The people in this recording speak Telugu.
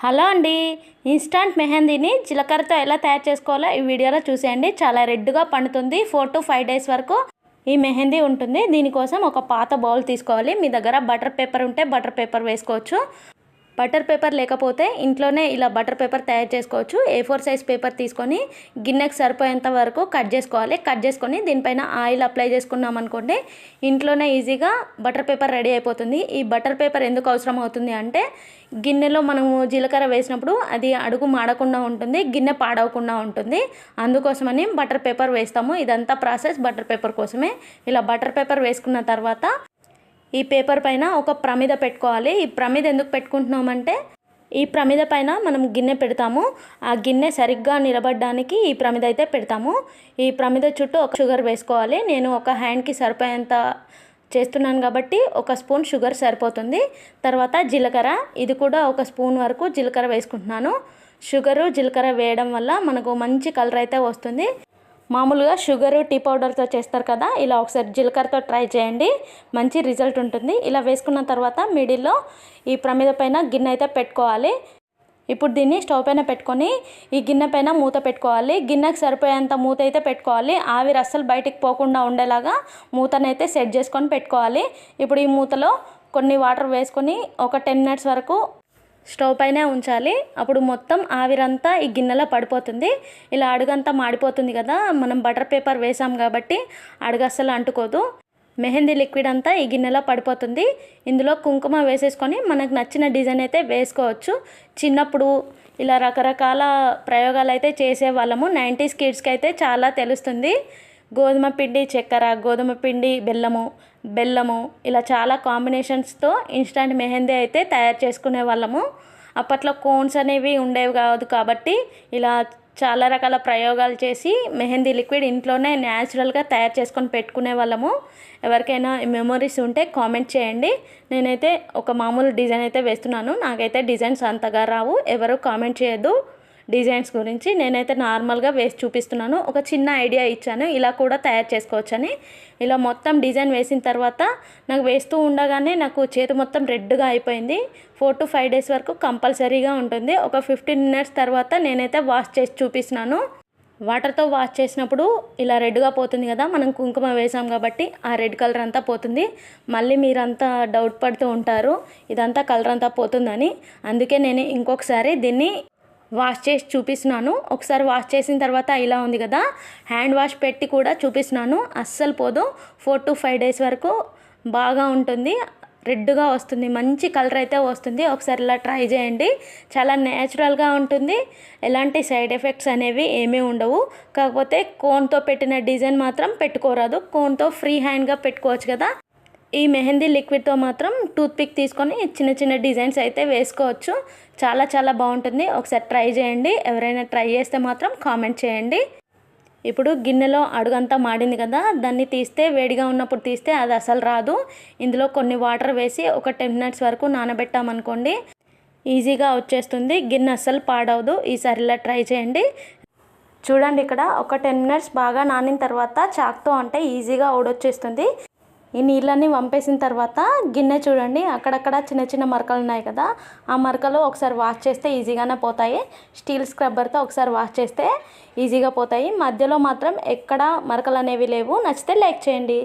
హలో అండి ఇన్స్టాంట్ మెహందీని జీలకర్రతో ఎలా తయారు చేసుకోవాలో ఈ వీడియోలో చూసేయండి. చాలా రెడ్గా పండుతుంది ఫోర్ టు ఫైవ్ డేస్ వరకు ఈ మెహందీ ఉంటుంది. దీనికోసం ఒక పాత బౌల్ తీసుకోవాలి. మీ దగ్గర బటర్ పేపర్ ఉంటే బటర్ పేపర్ వేసుకోవచ్చు. బటర్ పేపర్ లేకపోతే ఇంట్లోనే ఇలా బటర్ పేపర్ తయారు చేసుకోవచ్చు. ఏ ఫోర్ సైజ్ పేపర్ తీసుకొని గిన్నెకి సరిపోయేంత వరకు కట్ చేసుకోవాలి. కట్ చేసుకొని దీనిపైన ఆయిల్ అప్లై చేసుకున్నాం అనుకోండి ఇంట్లోనే ఈజీగా బటర్ పేపర్ రెడీ అయిపోతుంది. ఈ బటర్ పేపర్ ఎందుకు అవసరం అవుతుంది అంటే గిన్నెలో మనము జీలకర్ర వేసినప్పుడు అది అడుగు మాడకుండా ఉంటుంది గిన్నె పాడవకుండా ఉంటుంది. అందుకోసమని బటర్ పేపర్ వేస్తాము. ఇదంతా ప్రాసెస్ బటర్ పేపర్ కోసమే. ఇలా బటర్ పేపర్ వేసుకున్న తర్వాత ఈ పేపర్ పైన ఒక ప్రమిద పెట్టుకోవాలి. ఈ ప్రమిద ఎందుకు పెట్టుకుంటున్నామంటే ఈ ప్రమిద పైన మనం గిన్నె పెడతాము. ఆ గిన్నె సరిగ్గా నిలబడడానికి ఈ ప్రమిద అయితే పెడతాము. ఈ ప్రమిద చుట్టూ ఒక షుగర్ వేసుకోవాలి. నేను ఒక హ్యాండ్కి సరిపోయేంత చేస్తున్నాను కాబట్టి ఒక స్పూన్ షుగర్ సరిపోతుంది. తర్వాత జీలకర్ర. ఇది కూడా ఒక స్పూన్ వరకు జీలకర్ర వేసుకుంటున్నాను. షుగరు జీలకర్ర వేయడం వల్ల మనకు మంచి కలర్ అయితే వస్తుంది. మామూలుగా షుగర్ టీ పౌడర్తో చేస్తారు కదా ఇలా ఒకసారి జీలకర్రతో ట్రై చేయండి. మంచి రిజల్ట్ ఉంటుంది. ఇలా వేసుకున్న తర్వాత మిడిల్లో ఈ ప్రమిద పైన గిన్నె అయితే పెట్టుకోవాలి. ఇప్పుడు దీన్ని స్టవ్ పైన పెట్టుకొని ఈ గిన్నె పైన మూత పెట్టుకోవాలి. గిన్నెకి సరిపోయేంత మూత అయితే పెట్టుకోవాలి. ఆవిరి అస్సలు బయటికి పోకుండా ఉండేలాగా మూతనైతే సెట్ చేసుకొని పెట్టుకోవాలి. ఇప్పుడు ఈ మూతలో కొన్ని వాటర్ వేసుకొని ఒక టెన్ మినిట్స్ వరకు స్టవ్ పైనే ఉంచాలి. అప్పుడు మొత్తం ఆవిరంతా ఈ గిన్నెలో పడిపోతుంది. ఇలా అడుగంతా మాడిపోతుంది కదా మనం బటర్ పేపర్ వేసాం కాబట్టి అడుగు అస్సలు అంటుకోదు. మెహందీ లిక్విడ్ అంతా ఈ గిన్నెలో పడిపోతుంది. ఇందులో కుంకుమ వేసేసుకొని మనకు నచ్చిన డిజైన్ అయితే వేసుకోవచ్చు. చిన్నప్పుడు ఇలా రకరకాల ప్రయోగాలు అయితే చేసేవాళ్ళము. నైంటీస్ కిడ్స్కి అయితే చాలా తెలుస్తుంది. గోధుమ పిండి చక్కెర గోధుమ పిండి బెల్లము బెల్లము ఇలా చాలా కాంబినేషన్స్తో ఇన్స్టంట్ మెహందీ అయితే తయారు చేసుకునే వాళ్ళము. అప్పట్లో కోన్స్ అనేవి ఉండేవి కాదు కాబట్టి ఇలా చాలా రకాల ప్రయోగాలు చేసి మెహందీ లిక్విడ్ ఇంట్లోనే న్యాచురల్గా తయారు చేసుకొని పెట్టుకునే వాళ్ళము. ఎవరికైనా మెమొరీస్ ఉంటే కామెంట్ చేయండి. నేనైతే ఒక మామూలు డిజైన్ అయితే వేస్తున్నాను. నాకైతే డిజైన్స్ అంతగా రావు. ఎవరు కామెంట్ చేయొద్దు. డిజైన్స్ గురించి నేనైతే నార్మల్గా వేసి చూపిస్తున్నాను. ఒక చిన్న ఐడియా ఇచ్చాను. ఇలా కూడా తయారు చేసుకోవచ్చని. ఇలా మొత్తం డిజైన్ వేసిన తర్వాత నాకు వేస్తూ ఉండగానే నాకు చేతి మొత్తం రెడ్గా అయిపోయింది. ఫోర్ టు ఫైవ్ డేస్ వరకు కంపల్సరీగా ఉంటుంది. ఒక ఫిఫ్టీన్ మినిట్స్ తర్వాత నేనైతే వాష్ చేసి చూపిస్తున్నాను. వాటర్తో వాష్ చేసినప్పుడు ఇలా రెడ్గా పోతుంది కదా. మనం కుంకుమ వేసాం కాబట్టి ఆ రెడ్ కలర్ అంతా పోతుంది. మళ్ళీ మీరంతా డౌట్ పడుతూ ఉంటారు. ఇదంతా కలర్ అంతా పోతుందని. అందుకే నేను ఇంకొకసారి దీన్ని వాష్ చేసి చూపిస్తున్నాను. ఒకసారి వాష్ చేసిన తర్వాత ఇలా ఉంది కదా హ్యాండ్ వాష్ పెట్టి కూడా చూపిస్తున్నాను. అస్సలు పోదు. ఫోర్ టు ఫైవ్ డేస్ వరకు బాగా ఉంటుంది. రెడ్గా వస్తుంది. మంచి కలర్ అయితే వస్తుంది. ఒకసారి ఇలా ట్రై చేయండి. చాలా న్యాచురల్గా ఉంటుంది. ఎలాంటి సైడ్ ఎఫెక్ట్స్ అనేవి ఏమీ ఉండవు. కాకపోతే కోన్తో పెట్టిన డిజైన్ మాత్రం పెట్టుకోరాదు. కోన్తో ఫ్రీ హ్యాండ్గా పెట్టుకోవచ్చు కదా. ఈ మెహందీ లిక్విడ్తో మాత్రం టూత్పిక్ తీసుకొని చిన్న చిన్న డిజైన్స్ అయితే వేసుకోవచ్చు. చాలా చాలా బాగుంటుంది. ఒకసారి ట్రై చేయండి. ఎవరైనా ట్రై చేస్తే మాత్రం కామెంట్ చేయండి. ఇప్పుడు గిన్నెలో అడుగంతా మాడింది కదా దాన్ని తీస్తే వేడిగా ఉన్నప్పుడు తీస్తే అది అసలు రాదు. ఇందులో కొన్ని వాటర్ వేసి ఒక టెన్ మినిట్స్ వరకు నానబెట్టామనుకోండి ఈజీగా వచ్చేస్తుంది. గిన్నె అస్సలు పాడవదు. ఈసారి ఇలా ట్రై చేయండి. చూడండి ఇక్కడ ఒక టెన్ మినిట్స్ బాగా నానిన తర్వాత చాక్తో అంటే ఈజీగా ఊడొచ్చేస్తుంది. ఈ నీళ్ళన్నీ వంపేసిన తర్వాత గిన్నె చూడండి అక్కడక్కడ చిన్న చిన్న మరకలు ఉన్నాయి కదా ఆ మరకలు ఒకసారి వాష్ చేస్తే ఈజీగానే పోతాయి. స్టీల్ స్క్రబ్బర్తో ఒకసారి వాష్ చేస్తే ఈజీగా పోతాయి. మధ్యలో మాత్రం ఎక్కడ మరకలు అనేవి లేవు. నచ్చితే లైక్ చేయండి.